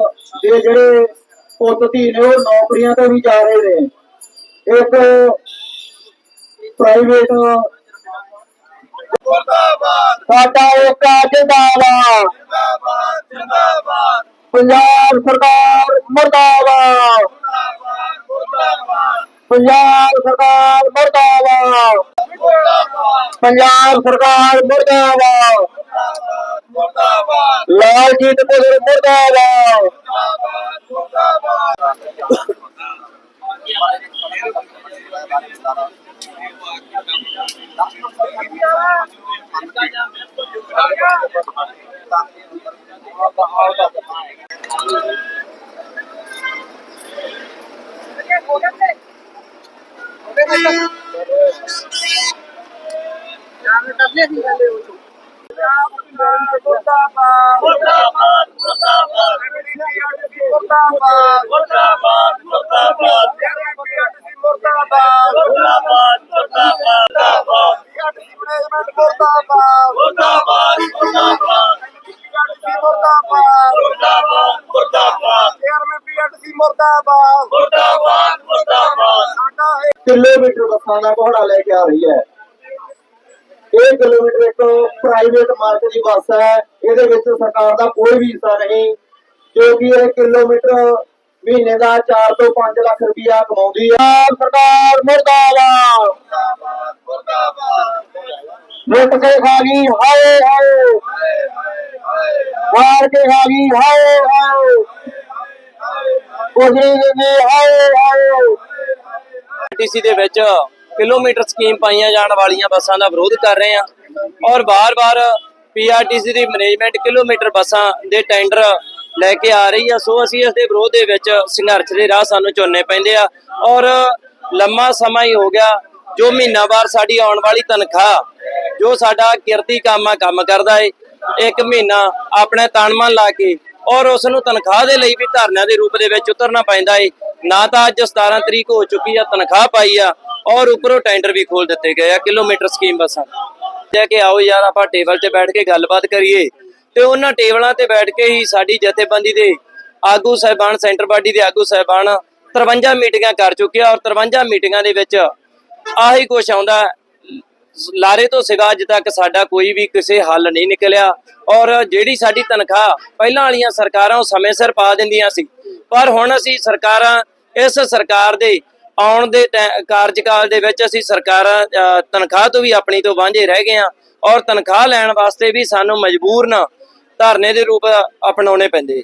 ਦੇ ਜਿਹੜੇ ਪੁੱਤ ਧੀ ਨੇ ਉਹ ਨੌਕਰੀਆਂ ਤੇ ਵੀ ਜਾ ਰਹੇ ਨੇ। ਇੱਕ ਪ੍ਰਾਈਵੇਟ ਸਾਡਾ ਇੱਕ ਜਿੰਦਾਬਾਦ ਜਿੰਦਾਬਾਦ ਜਿੰਦਾਬਾਦ ਪੰਜਾਬ ਸਰਕਾਰ ਮੁਰਦਾਬਾਦ। ਪੰਜਾਬ ਸਰਕਾਰ ਮੁਰਦਾਬਾਦ। ਪੰਜਾਬ ਸਰਕਾਰ ਮੁਰਦਾਬਾਦ। ਲਾਲਜੀਤ ਪੁੱਤਰ ਮੁਰਦਾਬਾਦ। ਜਾਨ ਕਰਦੇ ਸੀ ਗੱਲ ਉਹ ਕਿਲੋਮੀਟਰ ਬੱਸਾਂ ਦਾ ਘੋੜਾ ਲੈ ਕੇ ਆ ਰਹੀ ਹੈ। ਇਹ ਕਿਲੋਮੀਟਰ ਇੱਕ ਪ੍ਰਾਈਵੇਟ ਮਾਰਕ ਦੀ ਬੱਸ ਹੈ, ਇਹਦੇ ਵਿੱਚ ਸਰਕਾਰ ਦਾ ਕੋਈ ਵੀ ਹਿੱਸਾ ਨਹੀਂ ਕਿਉਂਕਿ ਇਹ ਕਿਲੋਮੀਟਰ ਮਹੀਨੇ ਦਾ 4 ਤੋਂ 5 ਲੱਖ ਰੁਪਇਆ ਕਮਾਉਂਦੀ ਹੈ ਸਰਕਾਰ ਮੁਰਦਾਬਾਦ। ਮੁਰਦਾਬਾਦ ਕੇ ਖਾ ਗਈ, ਹਾਏ ਹਾਏ। ਮਾਰ ਕੇ ਖਾ ਗਈ, ਹਾਏ ਹਾਏ। ਕੁਝ ਨਹੀਂ ਹਾਏ ਹਾਏ। ਆਰਟੀਸੀ ਦੇ ਵਿੱਚ ਕਿਲੋਮੀਟਰ ਸਕੀਮ ਪਾਈਆਂ ਜਾਣ ਵਾਲੀਆਂ ਬੱਸਾਂ ਦਾ ਵਿਰੋਧ ਕਰ ਰਹੇ ਆ ਔਰ ਬਾਰ-ਬਾਰ ਪੀਆਰਟੀਸੀ ਦੀ ਮੈਨੇਜਮੈਂਟ ਕਿਲੋਮੀਟਰ ਬੱਸਾਂ ਦੇ ਟੈਂਡਰ ਲੈ ਕੇ ਆ ਰਹੀ ਆ। ਸੋ ਅਸੀਂ ਇਸ ਦੇ ਵਿਰੋਧ ਦੇ ਵਿੱਚ ਸੰਘਰਸ਼ ਦੇ ਰਾਹ ਸਾਨੂੰ ਚੁਣਨੇ ਪੈਂਦੇ ਆ। ਔਰ ਲੰਮਾ ਸਮਾਂ ਹੀ ਹੋ ਗਿਆ। ਜੋ ਮਹੀਨਾਵਾਰ ਸਾਡੀ ਆਉਣ ਵਾਲੀ ਤਨਖਾਹ, ਜੋ ਸਾਡਾ ਕਿਰਤੀ ਕੰਮ ਕੰਮ ਕਰਦਾ ਏ, ਇੱਕ ਮਹੀਨਾ ਆਪਣੇ ਤਨਮਨ ਲਾ ਕੇ ਔਰ ਉਸ ਨੂੰ ਤਨਖਾਹ ਦੇ ਲਈ ਵੀ ਧਰਨਿਆਂ ਦੇ ਰੂਪ ਦੇ ਵਿੱਚ ਉਤਰਨਾ ਪੈਂਦਾ ਏ। ਨਾ ਤਾਂ ਅੱਜ 17 ਤਰੀਕ ਹੋ ਚੁੱਕੀ ਆ, ਤਨਖਾਹ ਪਾਈ ਆ ਔਰ ਉੱਪਰੋਂ ਟੈਂਡਰ ਵੀ ਖੋਲ ਦਿੱਤੇ ਗਏ ਆ ਕਿਲੋਮੀਟਰ ਸਕੀਮ ਬੱਸਾਂ। ਜੇ ਕਿ ਆਓ ਯਾਰ ਆਪਾਂ ਟੇਬਲ ਤੇ ਬੈਠ ਕੇ ਗੱਲਬਾਤ ਕਰੀਏ। ਤੇ ਉਹਨਾਂ ਟੇਬਲਾਂ ਤੇ ਬੈਠ ਕੇ ਹੀ ਸਾਡੀ ਜਥੇਬੰਦੀ ਦੇ ਆਗੂ ਸਹਿਬਾਨ, ਸੈਂਟਰ ਬਾਡੀ ਦੇ ਆਗੂ ਸਹਿਬਾਨ 53 ਮੀਟਿੰਗਾਂ ਕਰ ਚੁੱਕੇ ਆ ਔਰ 53 ਮੀਟਿੰਗਾਂ ਦੇ ਵਿੱਚ ਆਹੀ ਕੁਛ ਆਉਂਦਾ। ਲਾਰੇ ਤੋਂ ਸਿਗਾ ਅੱਜ ਤੱਕ ਸਾਡਾ ਕੋਈ ਵੀ ਕਿਸੇ ਹੱਲ ਨਹੀਂ ਨਿਕਲਿਆ। ਔਰ ਜਿਹੜੀ ਸਾਡੀ ਤਨਖਾਹ ਪਹਿਲਾਂ ਵਾਲੀਆਂ ਸਰਕਾਰਾਂ ਉਹ ਸਮੇਂ ਸਿਰ ਪਾ ਦਿੰਦੀਆਂ ਸੀ। ਪਰ ਹੁਣ ਅਸੀਂ ਸਰਕਾਰਾਂ, ਇਸ ਸਰਕਾਰ ਦੇ ਆਉਣ ਦੇ ਟੈ- ਕਾਰਜਕਾਲ ਦੇ ਵਿੱਚ ਅਸੀਂ ਸਰਕਾਰਾਂ ਅ, ਤਨਖਾਹ ਤੋਂ ਵੀ ਆਪਣੀ ਤੋਂ ਵਾਂਝੇ ਰਹਿ ਗਏ ਹਾਂ ਔਰ ਤਨਖਾਹ ਲੈਣ ਵਾਸਤੇ ਵੀ ਸਾਨੂੰ ਮਜਬੂਰ ਮਜਬੂਰਨ ਧਰਨੇ ਦੇ ਰੂਪ ਅਪਣਾਉਣੇ ਪੈਂਦੇ।